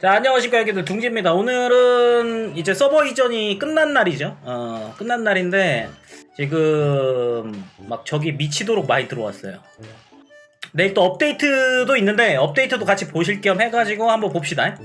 자, 안녕하십니까, 여기들 둥지입니다. 오늘은 이제 서버 이전이 끝난 날이죠. 어, 끝난 날인데, 지금, 막 저기 미치도록 많이 들어왔어요. 내일 또 업데이트도 있는데, 업데이트도 같이 보실 겸 해가지고 한번 봅시다.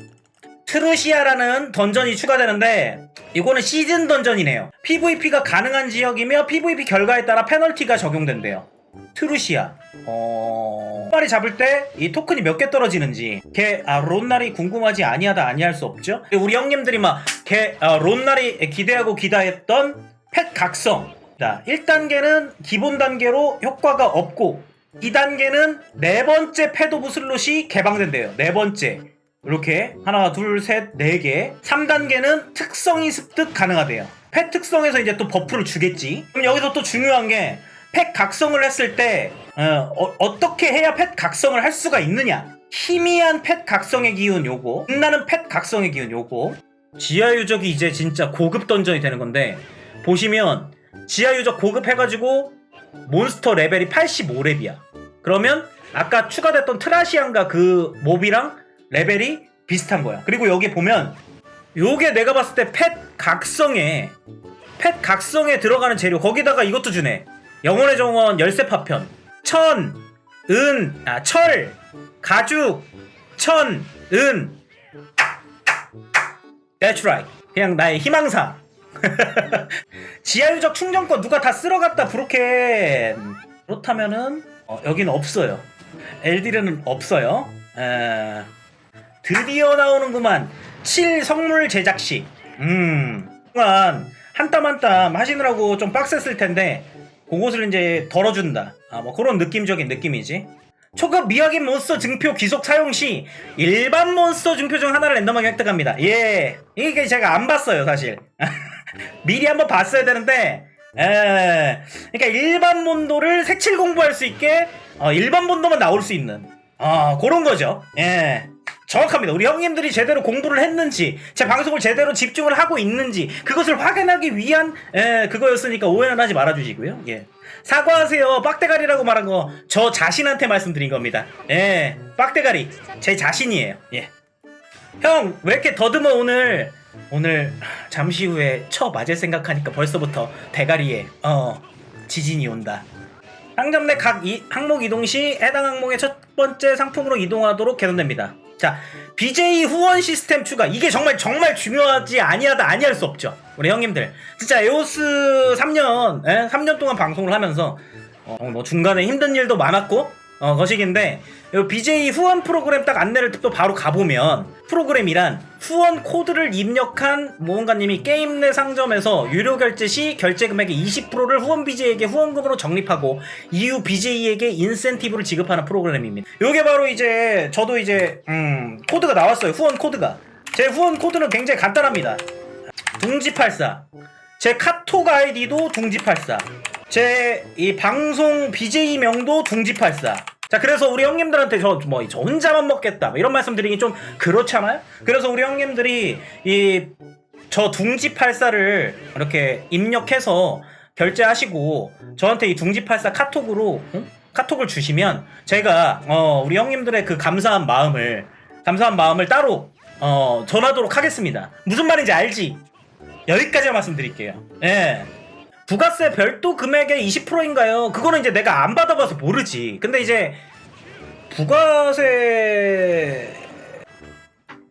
트루시아라는 던전이 추가되는데, 이거는 시즌 던전이네요. PVP가 가능한 지역이며, PVP 결과에 따라 페널티가 적용된대요. 트루시아. 어... 빨리 잡을 때 이 토큰이 몇 개 떨어지는지 걔 아, 론날이 궁금하지 아니하다 아니할 수 없죠. 우리 형님들이 막걔 아, 론날이 기대하고 기다했던 펫 각성. 자, 1단계는 기본 단계로 효과가 없고 2단계는 네 번째 오브 슬롯이 개방된대요. 네 번째. 이렇게 하나, 둘, 셋, 네 개. 3단계는 특성이 습득 가능하대요. 펫 특성에서 이제 또 버프를 주겠지. 그럼 여기서 또 중요한 게 펫 각성을 했을 때 어, 떻게 해야 펫 각성을 할 수가 있느냐? 희미한 펫 각성의 기운 요거, 빛나는 펫 각성의 기운 요거. 지하 유적이 이제 진짜 고급 던전이 되는 건데 보시면 지하 유적 고급 해가지고 몬스터 레벨이 85렙이야. 그러면 아까 추가됐던 트라시안과 그 몹이랑 레벨이 비슷한 거야. 그리고 여기 보면 요게 내가 봤을 때 펫 각성에 펫 각성에 들어가는 재료 거기다가 이것도 주네. 영혼의 정원 열쇠 파편 천, 은, 아, 철, 가죽, 천, 은. That's right. 그냥 나의 희망사. 지하유적 충전권 누가 다 쓸어갔다 브로켓. 그렇다면은 어, 여기는 없어요. 엘디르는 없어요. 에... 드디어 나오는구만. 7 성물 제작식. 음. 그동안 한땀 한땀 하시느라고 좀 빡셌을 텐데 그것을 이제 덜어준다. 아, 뭐 그런 느낌적인 느낌이지. 초급 미확인 몬스터 증표 귀속 사용 시 일반 몬스터 증표 중 하나를 랜덤하게 획득합니다. 예. 이게 제가 안 봤어요, 사실. 미리 한번 봤어야 되는데, 에. 그러니까 일반 몬도를 색칠 공부할 수 있게 어, 일반 몬도만 나올 수 있는 어, 그런 거죠. 예. 정확합니다. 우리 형님들이 제대로 공부를 했는지, 제 방송을 제대로 집중을 하고 있는지, 그것을 확인하기 위한, 예, 그거였으니까 오해는 하지 말아주시고요. 예. 사과하세요. 빡대가리라고 말한 거, 저 자신한테 말씀드린 겁니다. 예. 빡대가리. 제 자신이에요. 예. 형, 왜 이렇게 더듬어, 오늘? 오늘, 잠시 후에 쳐 맞을 생각하니까 벌써부터 대가리에, 어, 지진이 온다. 상점 내각 항목 이동 시 해당 항목의 첫 번째 상품으로 이동하도록 개선됩니다. 자, BJ 후원 시스템 추가. 이게 정말 정말 중요하지 아니하다 아니할 수 없죠. 우리 형님들. 진짜 에오스 3년, 예? 3년 동안 방송을 하면서 어, 뭐 중간에 힘든 일도 많았고 어, 거식인데 요 BJ 후원 프로그램 딱 안내를 또 바로 가보면 프로그램이란 후원 코드를 입력한 모험가님이 게임 내 상점에서 유료 결제 시 결제 금액의 20%를 후원 BJ에게 후원금으로 적립하고 이후 BJ에게 인센티브를 지급하는 프로그램입니다. 요게 바로 이제 저도 이제 음, 코드가 나왔어요. 후원 코드가. 제 후원 코드는 굉장히 간단합니다. 둥지84. 제 카톡 아이디도 둥지84. 제 이 방송 BJ명도 둥지84. 자, 그래서 우리 형님들한테 저, 뭐, 저 혼자만 먹겠다. 뭐 이런 말씀 드리기 좀 그렇잖아요? 그래서 우리 형님들이 이, 저 둥지84를 이렇게 입력해서 결제하시고 저한테 이 둥지84 카톡으로, 응? 카톡을 주시면 제가, 어, 우리 형님들의 그 감사한 마음을, 감사한 마음을 따로, 어, 전하도록 하겠습니다. 무슨 말인지 알지? 여기까지 말씀드릴게요. 예. 부가세 별도 금액의 20%인가요? 그거는 이제 내가 안 받아봐서 모르지. 근데 이제 부가세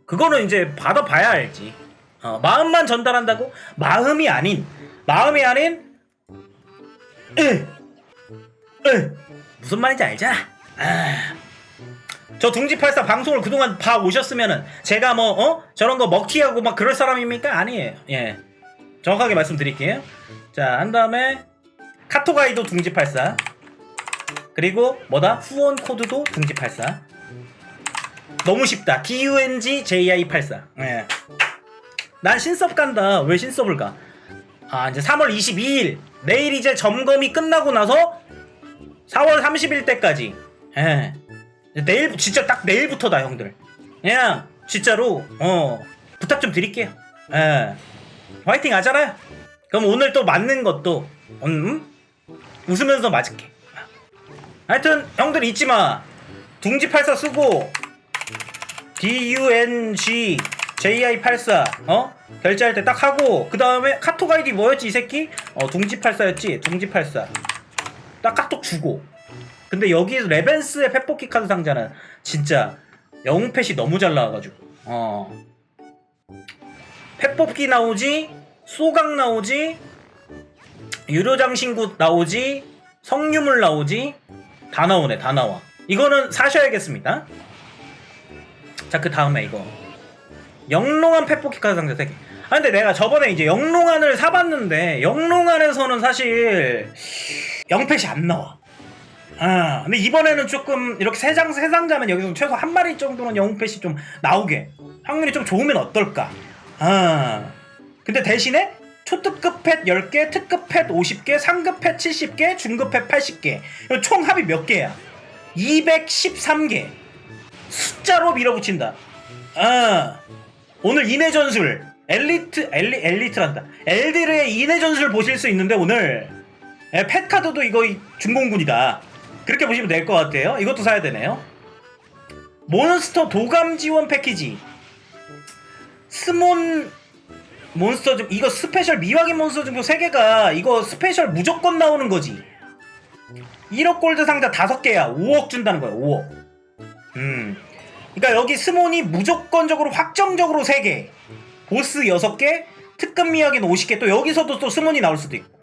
그거는 이제 받아봐야 알지. 어, 마음만 전달한다고? 마음이 아닌 마음이 아닌 으, 으. 무슨 말인지 알잖아. 아. 저 둥지84 방송을 그동안 봐 오셨으면은 제가 뭐 어? 저런 거 먹튀하고 막 그럴 사람입니까? 아니에요. 예. 정확하게 말씀드릴게요. 자, 한 다음에 카톡 아이도 둥지 84. 그리고 뭐다? 후원 코드도 둥지 84. 너무 쉽다. DUNGJI84. 예. 난 신섭 간다. 왜 신섭을 가? 아, 이제 3월 22일. 내일 이제 점검이 끝나고 나서 4월 30일 때까지. 예. 내일, 진짜 딱 내일부터다, 형들. 그냥, 진짜로, 어, 부탁 좀 드릴게요. 예. 화이팅 하잖아요. 그럼 오늘 또 맞는 것도 음? 웃으면서 맞을게. 하여튼 형들 잊지 마. 둥지 84 쓰고 DUNG JI84 어? 결제할 때 딱 하고 그 다음에 카톡 아이디 뭐였지 이 새끼? 어 둥지 84였지 둥지 84 딱 카톡 주고 근데 여기 레벤스의 펫뽑기 카드 상자는 진짜 영웅 펫이 너무 잘 나와가지고 어 펫뽑기 나오지 소강 나오지? 유료장신구 나오지? 성유물 나오지? 다 나오네 다 나와. 이거는 사셔야겠습니다. 자 그 다음에 이거. 영롱한 펫뽑기 카드 상자 3개. 아 근데 내가 저번에 이제 영롱한을 사봤는데 영롱한에서는 사실 영펫이 안 나와. 아, 근데 이번에는 조금 이렇게 세 장, 세 상자면 여기서 최소 한 마리 정도는 영웅펫이 좀 나오게. 확률이 좀 좋으면 어떨까? 아, 근데 대신에 초특급 펫 10개, 특급 펫 50개, 상급 펫 70개, 중급 펫 80개. 이거 총 합이 몇 개야? 213개. 숫자로 밀어붙인다. 아, 오늘 인해 전술. 엘리트, 엘리, 엘리트란다. 엘디르의 인해 전술 보실 수 있는데 오늘 예, 펫 카드도 이거 이- 중공군이다. 그렇게 보시면 될 것 같아요. 이것도 사야 되네요. 몬스터 도감 지원 패키지. 스몬 몬스터 중 이거 스페셜 미확인 몬스터 중에 3개가 이거 스페셜 무조건 나오는 거지. 1억 골드 상자 5개야. 5억 준다는 거야. 5억. 음. 그러니까 여기 스몬이 무조건적으로 확정적으로 3개. 보스 6개, 특급 미확인 50개. 또 여기서도 또 스몬이 나올 수도 있고.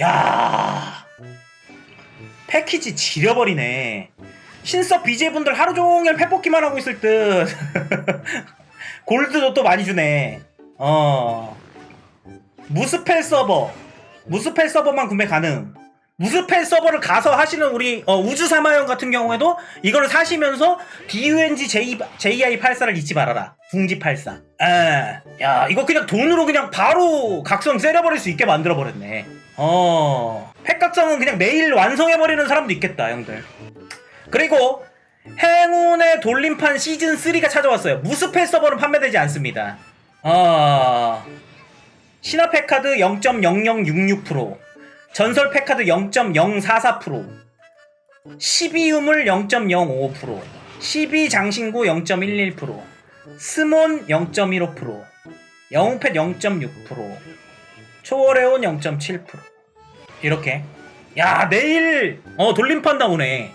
야 패키지 지려버리네 신섭 BJ분들 하루 종일 패뽑기만 하고 있을 듯 골드도 또 많이 주네 어. 무스펠 서버. 무스펠 서버만 구매 가능. 무스펠 서버를 가서 하시는 우리 어, 우주사마형 같은 경우에도 이걸 사시면서 DUNG J, JI84를 잊지 말아라. 둥지84 아, 야 이거 그냥 돈으로 그냥 바로 각성 세려버릴 수 있게 만들어버렸네. 어. 팩각성은 그냥 내일 완성해버리는 사람도 있겠다 형들. 그리고 행운의 돌림판 시즌 3가 찾아왔어요. 무스펠 서버는 판매되지 않습니다 어 신화 팩카드 0.0066% 전설 팩카드 0.044%, 12유물 0.05%, 12장신구 0.11%, 스몬 0.15%, 영웅펫 0.6%, 초월해온 0.7% 이렇게. 야 내일 어 돌림판 나오네.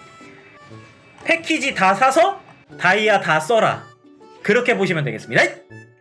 패키지 다 사서 다이아 다 써라. 그렇게 보시면 되겠습니다